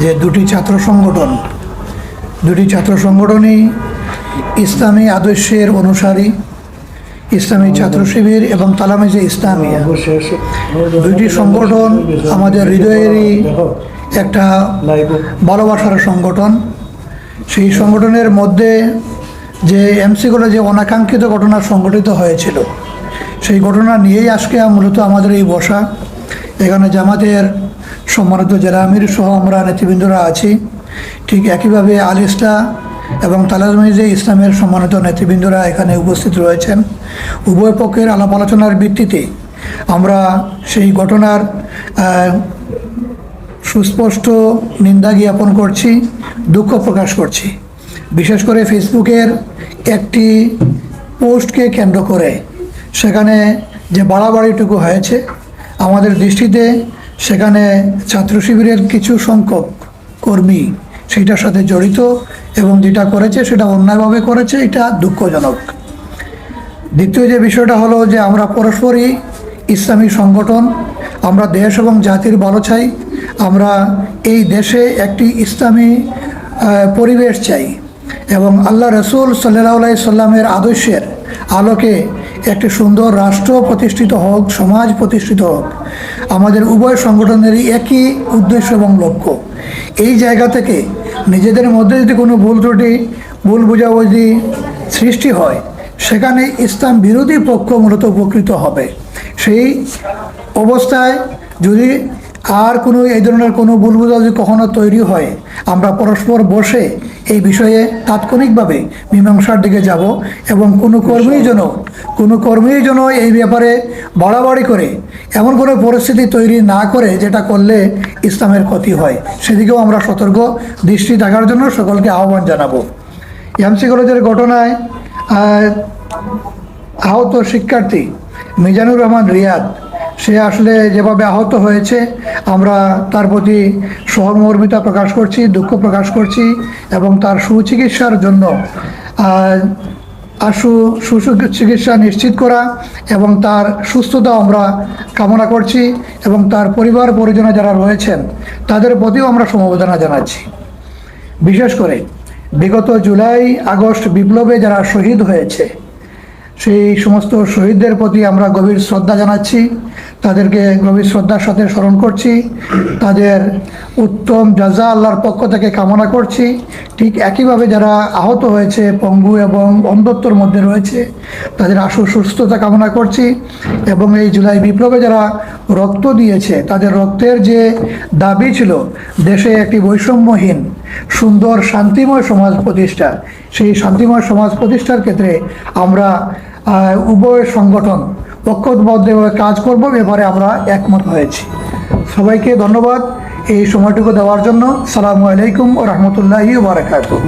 যে দুটি ছাত্র সংগঠন, দুটি ছাত্র সংগঠনই ইসলামী আদর্শের অনুসারী, ইসলামী ছাত্র শিবির এবং তালামিজে ইসলামিয়া। দুইটি সংগঠন আমাদের হৃদয়েরই একটা ভালোবাসার সংগঠন। সেই সংগঠনের মধ্যে যে এমসিগুলো যে অনাকাঙ্ক্ষিত ঘটনা সংঘটিত হয়েছিল, সেই ঘটনা নিয়েই আজকে মূলত আমাদের এই বসা। এখানে জামাতের সম্মানিত জেলা আমির সহ আমরা নেতৃবৃন্দরা আছি, ঠিক একইভাবে আলিস্টা এবং তালাজমিজে ইসলামের সম্মানিত নেতৃবৃন্দরা এখানে উপস্থিত রয়েছেন। উভয় পক্ষের আলাপ আলোচনার ভিত্তিতে আমরা সেই ঘটনার সুস্পষ্ট নিন্দা জ্ঞাপন করছি, দুঃখ প্রকাশ করছি। বিশেষ করে ফেসবুকের একটি পোস্টকে কেন্দ্র করে। সেখানে যে বাড়াবাড়িটুকু হয়েছে, আমাদের দৃষ্টিতে সেখানে ছাত্র শিবিরের কিছু সংখ্যক কর্মী সেটার সাথে জড়িত এবং যেটা করেছে সেটা অন্যায়ভাবে করেছে, এটা দুঃখজনক। দ্বিতীয় যে বিষয়টা হলো যে আমরা পরস্পরই ইসলামী সংগঠন, আমরা দেশ এবং জাতির ভালো চাই, আমরা এই দেশে একটি ইসলামী পরিবেশ চাই। এবং আল্লাহ রসুল সাল্লাহ সাল্লামের আদর্শের আলোকে একটি সুন্দর রাষ্ট্র প্রতিষ্ঠিত হোক, সমাজ প্রতিষ্ঠিত হোক, আমাদের উভয় সংগঠনেরই একই উদ্দেশ্য এবং লক্ষ্য। এই জায়গা থেকে নিজেদের মধ্যে যদি কোনো ভুল ত্রুটি, ভুল বোঝাবুঝি সৃষ্টি হয়, সেখানে ইসলাম বিরোধী পক্ষ মূলত উপকৃত হবে। সেই অবস্থায় যদি আর কোনো এই ধরনের কোনো ভুল বোঝাবুঝি কখনো তৈরি হয়? আমরা পরস্পর বসে এই বিষয়ে তাৎক্ষণিকভাবে মীমাংসার দিকে যাব এবং কোনো কর্মী যেন কোনো কর্মী যেন এই ব্যাপারে বাড়াবাড়ি করে এমন কোনো পরিস্থিতি তৈরি না করে যেটা করলে ইসলামের ক্ষতি হয়। সেদিকেও আমরা সতর্ক দৃষ্টি রাখার জন্য সকলকে আহ্বান জানাব। এমসি কলেজের ঘটনায় আহত শিক্ষার্থী মিজানুর রহমান রিয়াদ সে আসলে যেভাবে আহত হয়েছে, আমরা তার প্রতি সহমর্মিতা প্রকাশ করছি, দুঃখ প্রকাশ করছি এবং তার সুচিকিৎসার জন্য আশু সুচিকিৎসা নিশ্চিত করা এবং তার সুস্থতা আমরা কামনা করছি এবং তার পরিবার পরিজনে যারা রয়েছেন, তাদের প্রতিও আমরা সমবেদনা জানাচ্ছি। বিশেষ করে, বিগত জুলাই, আগস্ট বিপ্লবে যারা শহীদ হয়েছে সেই সমস্ত শহীদদের প্রতি আমরা গভীর শ্রদ্ধা জানাচ্ছি। তাদেরকে গভীর শ্রদ্ধার সাথে স্মরণ করছি। তাদের উত্তম জাজা আল্লাহর পক্ষ থেকে কামনা করছি। ঠিক একইভাবে যারা আহত হয়েছে, পঙ্গু এবং অন্ধত্বর মধ্যে রয়েছে, তাদের আশু সুস্থতা কামনা করছি এবং এই জুলাই বিপ্লবে যারা রক্ত দিয়েছে, তাদের রক্তের যে দাবি ছিল, দেশে একটি বৈষম্যহীন, সুন্দর, শান্তিময় সমাজ প্রতিষ্ঠা সেই শান্তিময় সমাজ প্রতিষ্ঠার ক্ষেত্রে আমরা উভয় সংগঠন ঐক্যবদ্ধভাবে কাজ করব ব্যাপারে আমরা একমত হয়েছি। সবাইকে ধন্যবাদ এই সময়টুকু দেওয়ার জন্য। সালামু আলাইকুম ও রহমতুল্লাহি বারাকাতুহ।